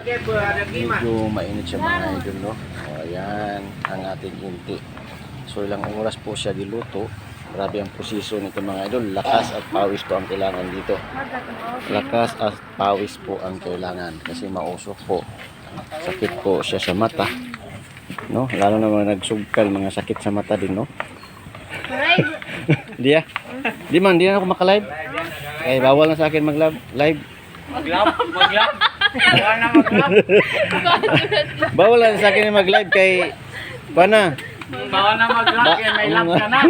Medyo mainit siya mga idol, no? O, ayan, ang ating inti. So, ilang oras po siya diluto. Grabe ang proseso nito mga idol. Lakas at pawis po ang kailangan dito. Lakas at pawis po ang kailangan kasi mausok po. Sakit po siya sa mata. No? Lalo na mga nagsugkal, mga sakit sa mata din, no? Di ah. Di man, di na ako makalive. Eh, bawal na sa akin mag-live. Live. Maglab, Wala na maglab. Bawal na sa akin mag-live kay... Pana. Bawal na maglab, kaya may lab ka na.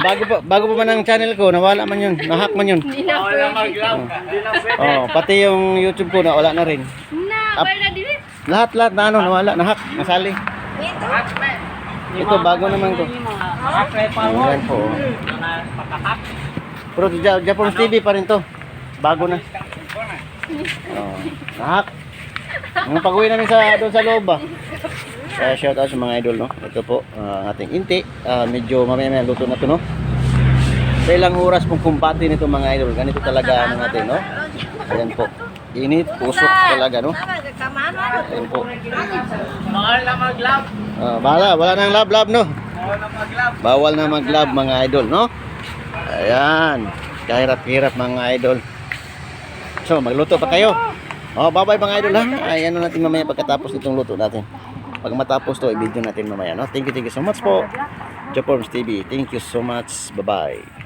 bago pa bago pa man ang channel ko, nawala man yun. Nahack man yun. Bawal na na pwede. Oh, pati yung YouTube ko nawala na rin. Na, wala na dili. Lahat lahat na ano nawala, nahack, nasali. Ito bago naman ko. Ayan po. Pero Ja- Japan TV pa rin to. Bago na. Oh, nahack. Ang pag-uwi namin sa doon sa loob ba. Kaya shout out sa mga idol no. Ito po ah, ang ating inti. Ah, medyo mamaya maya luto na to no. Sa ilang oras pong kumpati nito mga idol. Ganito talaga ano natin no. Ayan po. Init, pusok talaga no. Ayan po. Bawal na maglab. Ah, bahala, wala nang lab no. Bawal na maglab. Bawal na mag-lab mga idol, no? Ayan. Kahirap-hirap mga idol. So, magluto pa kayo. Oh, bye-bye mga idol ha. Ay, ano natin mamaya pagkatapos nitong luto natin. Pag matapos to, i-video natin mamaya, no? Thank you, thank you so much po. Japorms TV. Thank you so much. Bye-bye.